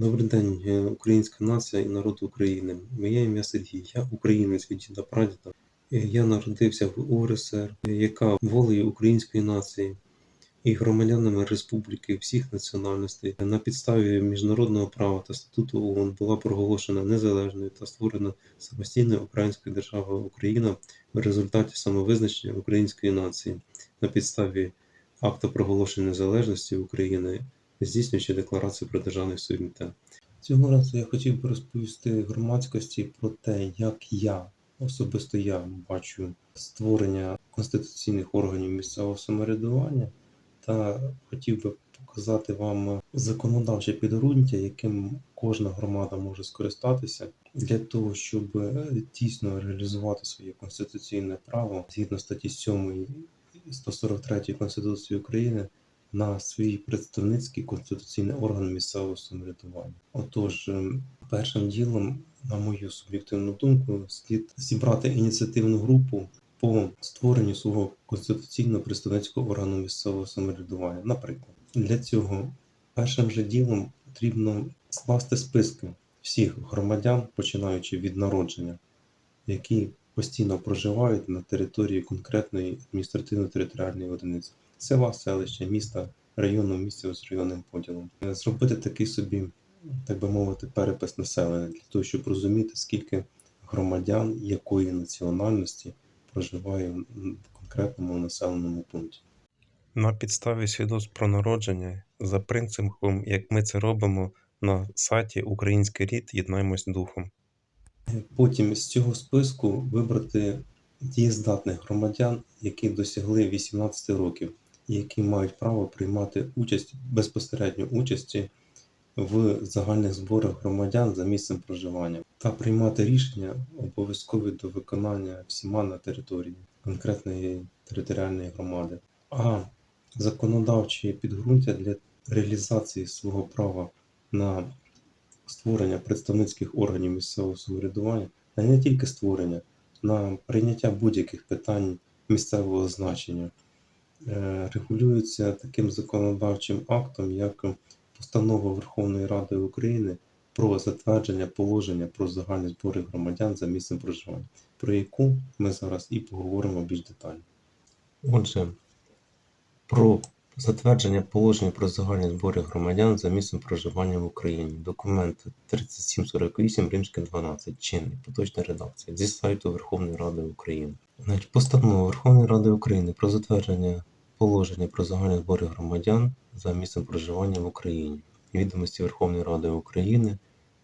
Добрий день, українська нація і народ України. Моє ім'я Сергій, я українець від діда прадіда. Я народився в УРСР, яка волею української нації і громадянами республіки всіх національностей на підставі міжнародного права та статуту ООН була проголошена незалежною та створена самостійною українською державою Україна в результаті самовизначення української нації на підставі акта проголошення незалежності України здійснюючи декларацію про державний суверенітет. Цього разу я хотів би розповісти громадськості про те, як я, особисто я бачу створення конституційних органів місцевого самоврядування, та хотів би показати вам законодавче підґрунтя, яким кожна громада може скористатися для того, щоб дійсно реалізувати своє конституційне право згідно статті 7 і 143 Конституції України на свій представницький конституційний орган місцевого самоврядування. Отож, ем, першим ділом, на мою суб'єктивну думку, слід зібрати ініціативну групу по створенню свого конституційного представницького органу місцевого самоврядування. Наприклад, для цього першим же ділом потрібно скласти списки всіх громадян, починаючи від народження, які постійно проживають на території конкретної адміністративно-територіальної одиниці села, селища, міста, району, місця з районним поділом. Е, Зробити такий собі, так би мовити, перепис населення для того, щоб розуміти, скільки громадян якої національності проживає в конкретному населеному пункті. На підставі свідоцтв про народження за принципом, як ми це робимо на сайті Український рід Єднаймось духом. Потім з цього списку вибрати дієздатних громадян, які досягли 18 років, які мають право приймати участь безпосередньо участі в загальних зборах громадян за місцем проживання та приймати рішення обов'язкові до виконання всіма на території конкретної територіальної громади. А законодавчі підґрунтя для реалізації свого права на створення представницьких органів місцевого самоврядування, а не тільки створення, на прийняття будь-яких питань місцевого значення регулюється таким законодавчим актом, як Постанова Верховної Ради України про затвердження положення про загальні збори громадян за місцем проживання, про яку ми зараз і поговоримо більш детально. Отже, про затвердження положення про загальні збори громадян за місцем проживання в Україні. Документ 3748 римське 12 чинний, поточна редакція зі сайту Верховної Ради України. Значить, постанова Верховної Ради України про затвердження положення про загальні збори громадян за місцем проживання в Україні. Відомості Верховної Ради України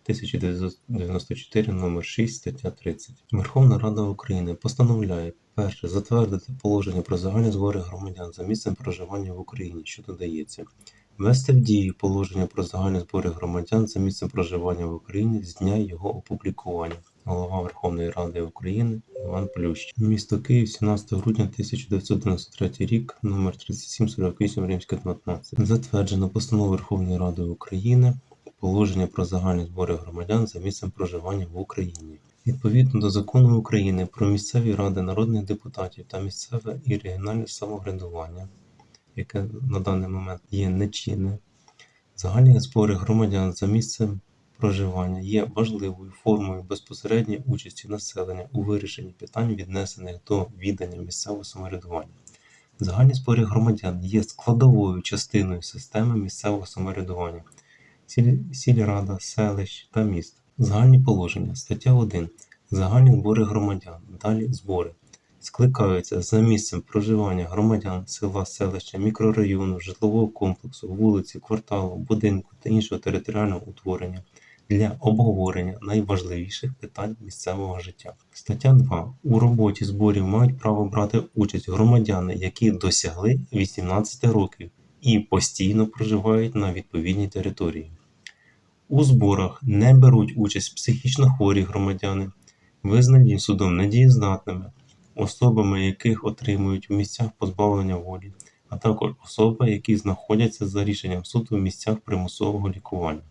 1994 номер 6 стаття 30. Верховна Рада України постановляє перше затвердити положення про загальні збори громадян за місцем проживання в Україні, що додається. Ввести в дію положення про загальні збори громадян за місцем проживання в Україні з дня його опублікування. Голова Верховної Ради України Іван Плющ. Місто Київ, 17 грудня 1993 рік, номер 3748 римське 19. Затверджено постанову Верховної Ради України положення про загальні збори громадян за місцем проживання в Україні. Відповідно до закону України про місцеві ради народних депутатів та місцеве і регіональне самоврядування, яке на даний момент є нечинне, загальні збори громадян за місцем проживання є важливою формою безпосередньої участі населення у вирішенні питань, віднесених до відання місцевого самоврядування. Загальні збори громадян є складовою частиною системи місцевого самоврядування, сіль- сільрада, селищ та міст. Загальні положення. Стаття 1. Загальні збори громадян. Далі збори. Скликаються за місцем проживання громадян села, селища, мікрорайону, житлового комплексу, вулиці, кварталу, будинку та іншого територіального утворення для обговорення найважливіших питань місцевого життя. Стаття 2. У роботі зборів мають право брати участь громадяни, які досягли 18 років і постійно проживають на відповідній території. У зборах не беруть участь психічно хворі громадяни, визнані судом недієздатними, особами яких отримують в місцях позбавлення волі, а також особи, які знаходяться за рішенням суду в місцях примусового лікування.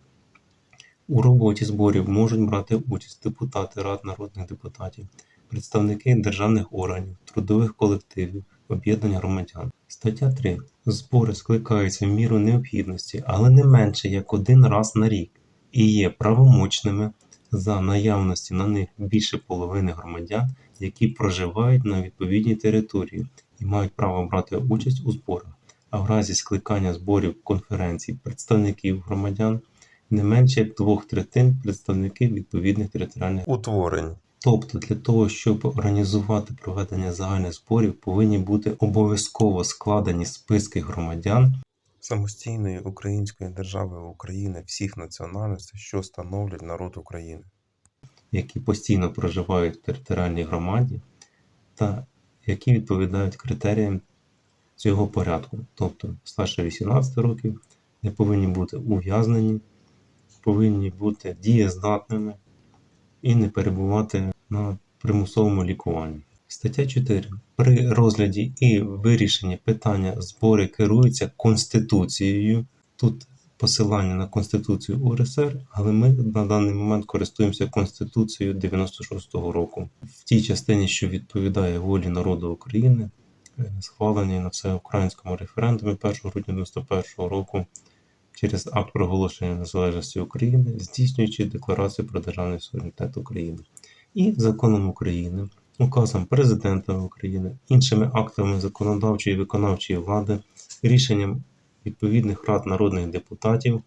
У роботі зборів можуть брати участь депутати Рад народних депутатів, представники державних органів, трудових колективів, об'єднань громадян. Стаття 3. Збори скликаються в міру необхідності, але не менше як один раз на рік і є правомочними за наявності на них більше половини громадян, які проживають на відповідній території і мають право брати участь у зборах, а в разі скликання зборів конференцій представників громадян не менше як двох третин представників відповідних територіальних утворень. Тобто для того, щоб організувати проведення загальних зборів, повинні бути обов'язково складені списки громадян самостійної української держави України всіх національностей, що становлять народ України, які постійно проживають в територіальній громаді та які відповідають критеріям цього порядку. Тобто старше 18 років не повинні бути ув'язнені, повинні бути дієздатними і не перебувати на примусовому лікуванні. Стаття 4. При розгляді і вирішенні питання збори керуються Конституцією. Тут посилання на Конституцію УРСР, але ми на даний момент користуємося Конституцією 96-го року. В тій частині, що відповідає волі народу України, е, схваленій на всеукраїнському референдумі 1 грудня 91 року через акт проголошення незалежності України, здійснюючи декларацію про державний суверенітет України і законом України, указом Президента України, іншими актами законодавчої і виконавчої влади, рішенням відповідних рад народних депутатів,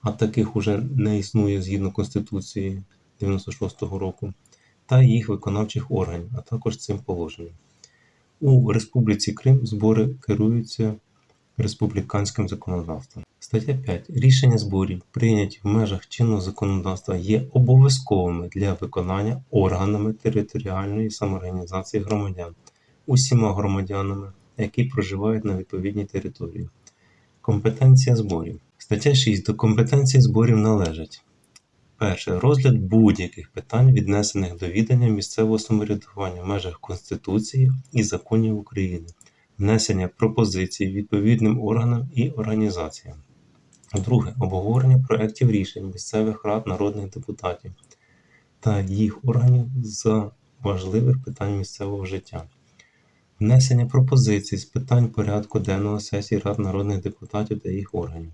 а таких уже не існує згідно Конституції 96-го року, та їх виконавчих органів, а також цим положенням. У Республіці Крим збори керуються республіканським законодавством. Стаття 5. Рішення зборів, прийняті в межах чинного законодавства, є обов'язковими для виконання органами територіальної самоорганізації громадян, усіма громадянами, які проживають на відповідній території. Компетенція зборів. Стаття 6. До компетенції зборів належать. Перше. Розгляд будь-яких питань, віднесених до відання місцевого самоврядування в межах Конституції і законів України, внесення пропозицій відповідним органам і організаціям. Друге. Обговорення проєктів рішень місцевих рад народних депутатів та їх органів за важливих питань місцевого життя. Внесення пропозицій з питань порядку денного сесії рад народних депутатів та їх органів.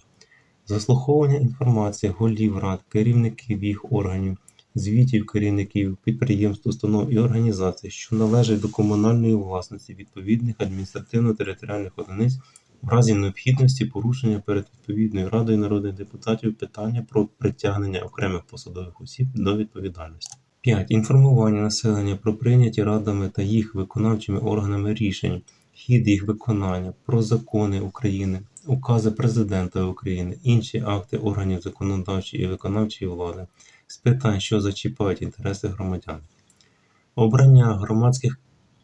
Заслуховування інформації голів рад, керівників їх органів, звітів керівників підприємств, установ і організацій, що належать до комунальної власності відповідних адміністративно-територіальних одиниць в разі необхідності порушення перед відповідною радою народних депутатів питання про притягнення окремих посадових осіб до відповідальності. 5. Інформування населення про прийняті радами та їх виконавчими органами рішень, хід їх виконання, про закони України, укази Президента України, інші акти органів законодавчої і виконавчої влади з питань, що зачіпають інтереси громадян. Обрання громадських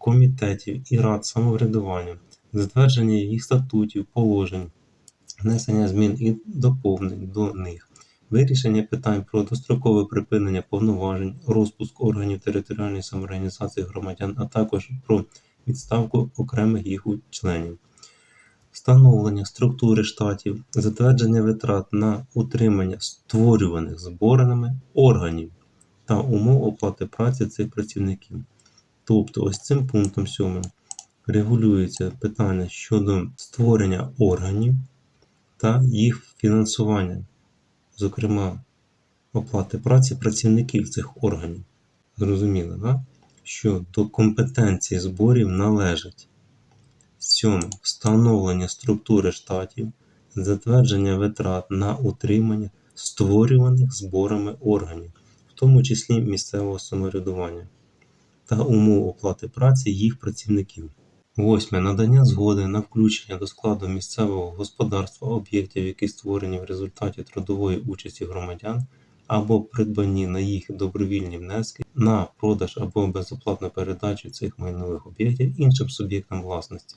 комітетів і рад самоврядування, затвердження їх статутів, положень, внесення змін і доповнень до них, вирішення питань про дострокове припинення повноважень, розпуск органів територіальної самоорганізації громадян, а також про відставку окремих їх членів. Встановлення структури штатів, затвердження витрат на утримання створюваних зборними органів та умов оплати праці цих працівників. Тобто, ось цим пунктом 7 регулюється питання щодо створення органів та їх фінансування, зокрема, оплати праці працівників цих органів. Зрозуміло, да? що до компетенції зборів належать Сьоме. Встановлення структури штатів, затвердження витрат на утримання створюваних зборами органів, в тому числі місцевого самоврядування, та умов оплати праці їх працівників. Восьме. Надання згоди на включення до складу місцевого господарства об'єктів, які створені в результаті трудової участі громадян або придбані на їх добровільні внески на продаж або безоплатну передачу цих майнових об'єктів іншим суб'єктам власності.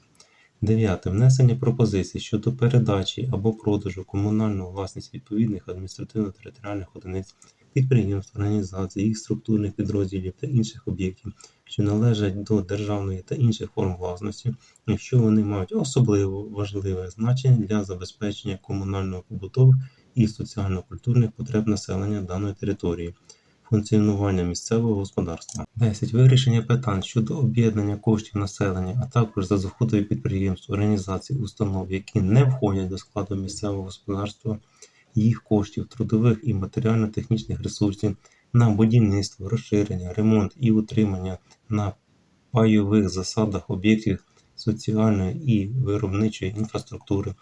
Дев'яте. Внесення пропозицій щодо передачі або продажу комунальну власність відповідних адміністративно-територіальних одиниць, підприємств, організацій, їх структурних підрозділів та інших об'єктів, що належать до державної та інших форм власності, якщо вони мають особливо важливе значення для забезпечення комунально-побутових і соціально-культурних потреб населення даної території, функціонування місцевого господарства. 10. Вирішення питань щодо об'єднання коштів населення, а також за заходові підприємств, організацій, установ, які не входять до складу місцевого господарства, їх коштів, трудових і матеріально-технічних ресурсів на будівництво, розширення, ремонт і утримання на пайових засадах об'єктів соціальної і виробничої інфраструктури,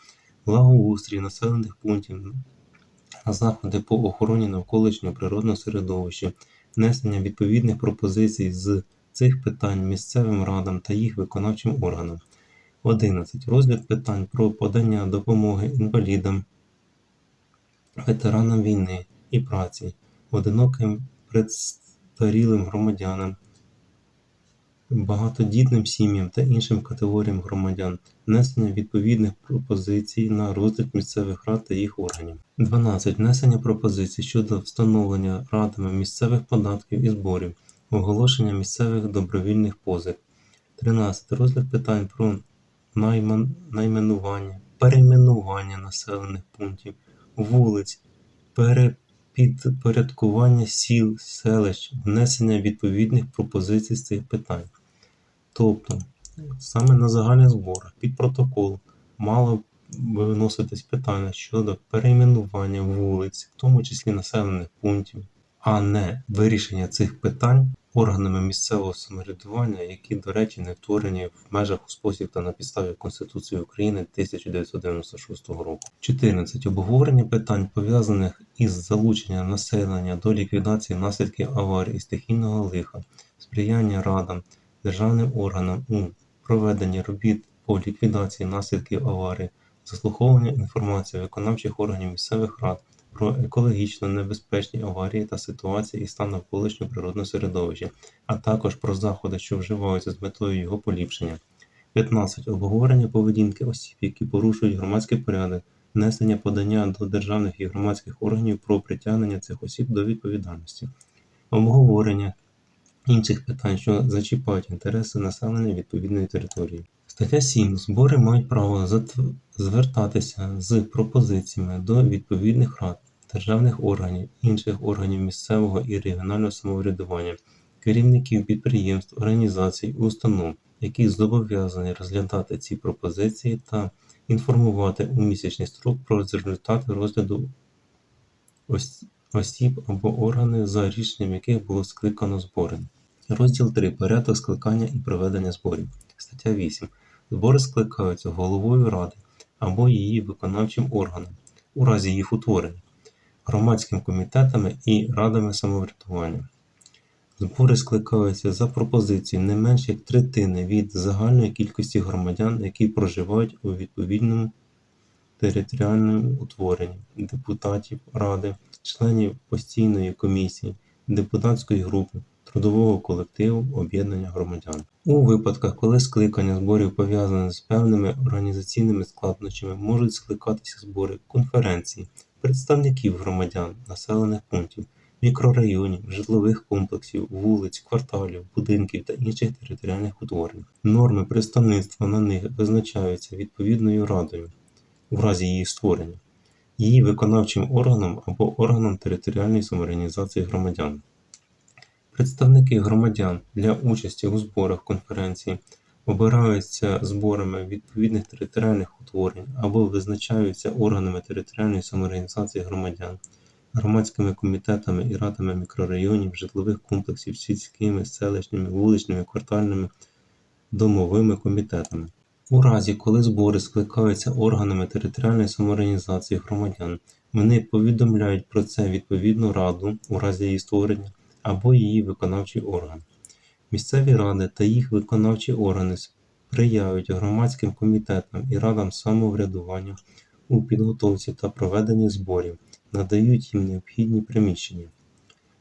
благоустрій населених пунктів, на заходи по охороні навколишнього природного середовища, внесення відповідних пропозицій з цих питань місцевим радам та їх виконавчим органам. 11. Розгляд питань про подання допомоги інвалідам, ветеранам війни і праці, одиноким престарілим громадянам, багатодітним сім'ям та іншим категоріям громадян, внесення відповідних пропозицій на розгляд місцевих рад та їх органів. 12. Внесення пропозицій щодо встановлення радами місцевих податків і зборів, оголошення місцевих добровільних позик. 13. Розгляд питань про наймен- найменування, перейменування населених пунктів, вулиць, перепідпорядкування сіл, селищ, внесення відповідних пропозицій з цих питань. Тобто, саме на загальних зборах під протокол мало виноситись питання щодо перейменування вулиць, в тому числі населених пунктів, а не вирішення цих питань органами місцевого самоврядування, які, до речі, не втворені в межах у спосіб та на підставі Конституції України 1996 року. 14. Обговорення питань, пов'язаних із залученням населення до ліквідації наслідків аварії стихійного лиха, сприяння радам, державним органам у проведенні робіт по ліквідації наслідків аварії, заслуховування інформації виконавчих органів місцевих рад про екологічно небезпечні аварії та ситуації і стан навколишнього природного середовища, а також про заходи, що вживаються з метою його поліпшення. 15. Обговорення поведінки осіб, які порушують громадський порядок, внесення подання до державних і громадських органів про притягнення цих осіб до відповідальності, обговорення інших питань, що зачіпають інтереси населення відповідної території. Стаття 7. Збори мають право звертатися з пропозиціями до відповідних рад, державних органів, інших органів місцевого і регіонального самоврядування, керівників підприємств, організацій, установ, які зобов'язані розглядати ці пропозиції та інформувати у місячний строк про результати розгляду осіб або органи, за рішенням яких було скликано збори. Розділ 3. Порядок скликання і проведення зборів. Стаття 8. Збори скликаються головою ради або її виконавчим органом у разі їх утворення, громадськими комітетами і радами самоврядування. Збори скликаються за пропозицією не менш як третини від загальної кількості громадян, які проживають у відповідному територіальному утворенні, депутатів ради, членів постійної комісії, депутатської групи, трудового колективу, об'єднання громадян. У випадках, коли скликання зборів пов'язане з певними організаційними складнощами, можуть скликатися збори конференцій, представників громадян, населених пунктів, мікрорайонів, житлових комплексів, вулиць, кварталів, будинків та інших територіальних утворень. Норми представництва на них визначаються відповідною радою у разі її створення, її виконавчим органом або органом територіальної самоорганізації громадян. Представники громадян для участі у зборах конференції обираються зборами відповідних територіальних утворень або визначаються органами територіальної самоорганізації громадян, громадськими комітетами і радами мікрорайонів, житлових комплексів, сільськими, селищними, вуличними, квартальними, домовими комітетами. У разі, коли збори скликаються органами територіальної самоорганізації громадян, вони повідомляють про це відповідну раду у разі її створення або її виконавчий орган. Місцеві ради та їх виконавчі органи сприяють громадським комітетам і радам самоврядування у підготовці та проведенні зборів, надають їм необхідні приміщення.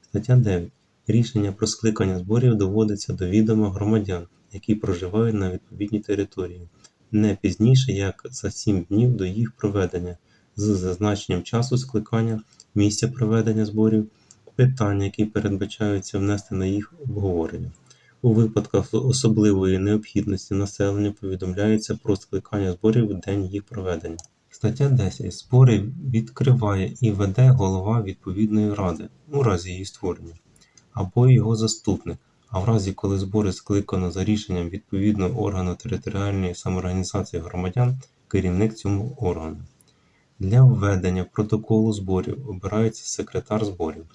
Стаття 9. Рішення про скликання зборів доводиться до відома громадян, які проживають на відповідній території, не пізніше як за 7 днів до їх проведення з зазначенням часу скликання, місця проведення зборів, питання, які передбачаються внести на їх обговорення. У випадках особливої необхідності населенню повідомляється про скликання зборів у день їх проведення. Стаття 10. Збори відкриває і веде голова відповідної ради у разі її створення, або його заступник, а в разі, коли збори скликано за рішенням відповідного органу територіальної самоорганізації громадян, керівник цьому органу. Для введення протоколу зборів обирається секретар зборів.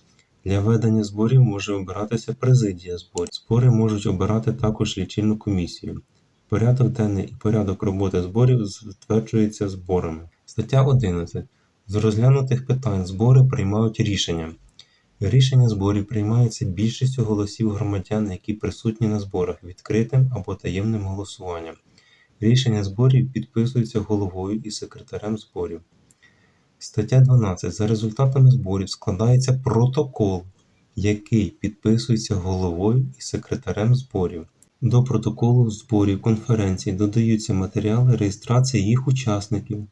Для ведення зборів може обиратися президія зборів. Збори можуть обирати також лічильну комісію. Порядок денний і порядок роботи зборів затверджується зборами. Стаття 11. З розглянутих питань збори приймають рішення. Рішення зборів приймається більшістю голосів громадян, які присутні на зборах відкритим або таємним голосуванням. Рішення зборів підписуються головою і секретарем зборів. Стаття 12. За результатами зборів складається протокол, який підписується головою і секретарем зборів. До протоколу зборів конференції додаються матеріали реєстрації їх учасників,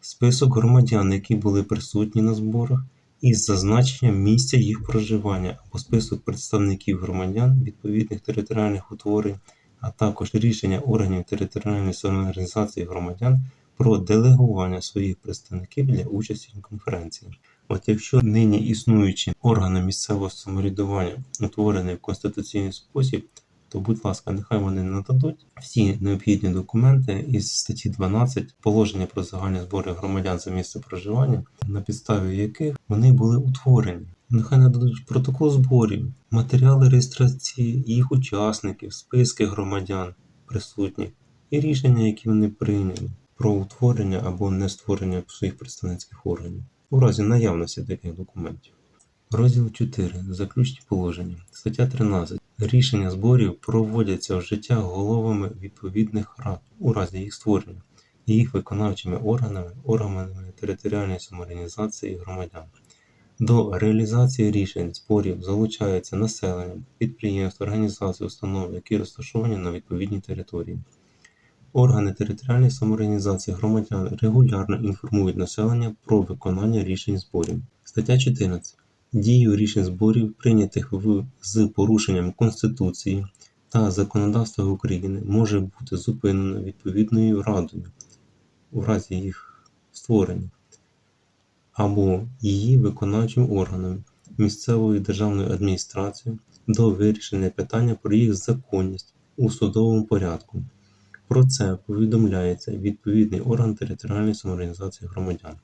список громадян, які були присутні на зборах, із зазначенням місця їх проживання або список представників громадян відповідних територіальних утворень, а також рішення органів територіальної самоорганізації громадян про делегування своїх представників для участі в конференції. От якщо нині існуючі органи місцевого самоврядування утворені в конституційний спосіб, то будь ласка, нехай вони нададуть всі необхідні документи із статті 12 положення про загальні збори громадян за місце проживання, на підставі яких вони були утворені. Нехай нададуть протокол зборів, матеріали реєстрації їх учасників, списки громадян присутніх і рішення, які вони прийняли про утворення або не створення своїх представницьких органів у разі наявності таких документів. Розділ 4. Заключні положення. Стаття 13. Рішення зборів проводяться в життя головами відповідних рад у разі їх створення їх виконавчими органами, органами територіальної самоорганізації громадян. До реалізації рішень зборів залучається населення, підприємства, організації, установи, які розташовані на відповідній території. Органи територіальної самоорганізації громадян регулярно інформують населення про виконання рішень зборів. Стаття 14. Дію рішень зборів, прийнятих в, з порушенням Конституції та законодавства України, може бути зупинено відповідною радою у разі їх створення або її виконавчим органом місцевою державною адміністрацією до вирішення питання про їх законність у судовому порядку. Про це повідомляється відповідний орган територіальної самоорганізації громадян.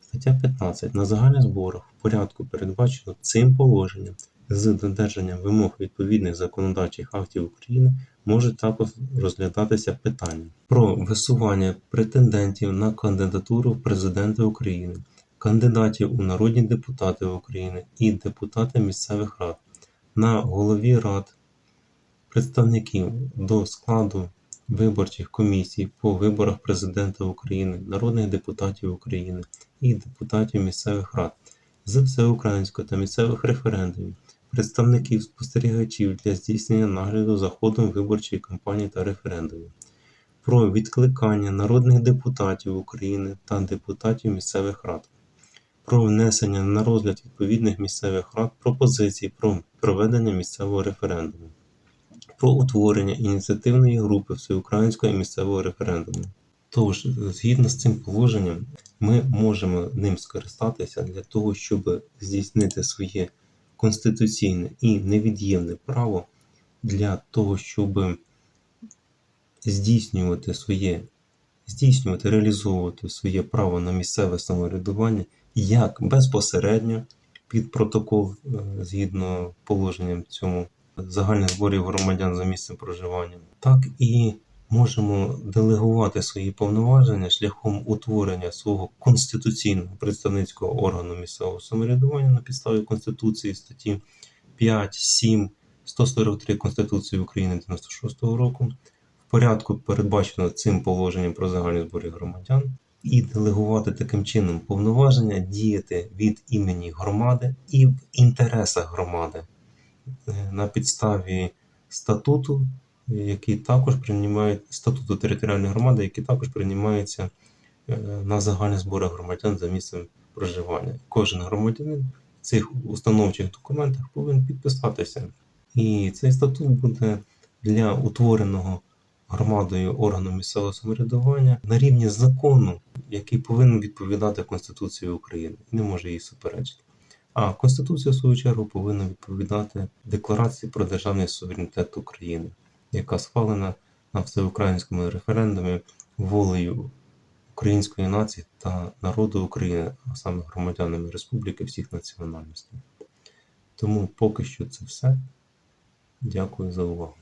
Стаття 15. На загальних зборах в порядку передбачено цим положенням з додержанням вимог відповідних законодавчих актів України може також розглядатися питання про висування претендентів на кандидатуру в президенти України, кандидатів у народні депутати України і депутати місцевих рад, на голові рад, представників до складу виборчих комісій по виборах президента України, народних депутатів України і депутатів місцевих рад з всеукраїнського та місцевих референдумів, представників спостерігачів для здійснення нагляду за ходом виборчої кампанії та референдумів, про відкликання народних депутатів України та депутатів місцевих рад, про внесення на розгляд відповідних місцевих рад пропозицій про проведення місцевого референдуму про утворення ініціативної групи всеукраїнського і місцевого референдуму. Тож, згідно з цим положенням, ми можемо ним скористатися для того, щоб здійснити своє конституційне і невід'ємне право для того, щоб здійснювати своє, здійснювати, реалізовувати своє право на місцеве самоврядування як безпосередньо під протокол е, згідно положенням цьому загальних зборів громадян за місцем проживання, так і можемо делегувати свої повноваження шляхом утворення свого конституційного представницького органу місцевого самоврядування на підставі Конституції статті 5, 7, 143 Конституції України 96 року. В порядку передбачено цим положенням про загальні збори громадян. І делегувати таким чином повноваження діяти від імені громади і в інтересах громади на підставі статуту, який також приймають статуту територіальної громади, який також приймається е, на загальних зборах громадян за місцем проживання. Кожен громадянин в цих установчих документах повинен підписатися. І цей статут буде для утвореного громадою органу місцевого самоврядування на рівні закону, який повинен відповідати Конституції України не може їй суперечити. А Конституція, в свою чергу, повинна відповідати Декларації про державний суверенітет України, яка схвалена на всеукраїнському референдумі волею української нації та народу України, а саме громадянами республіки всіх національностей. Тому поки що це все. Дякую за увагу.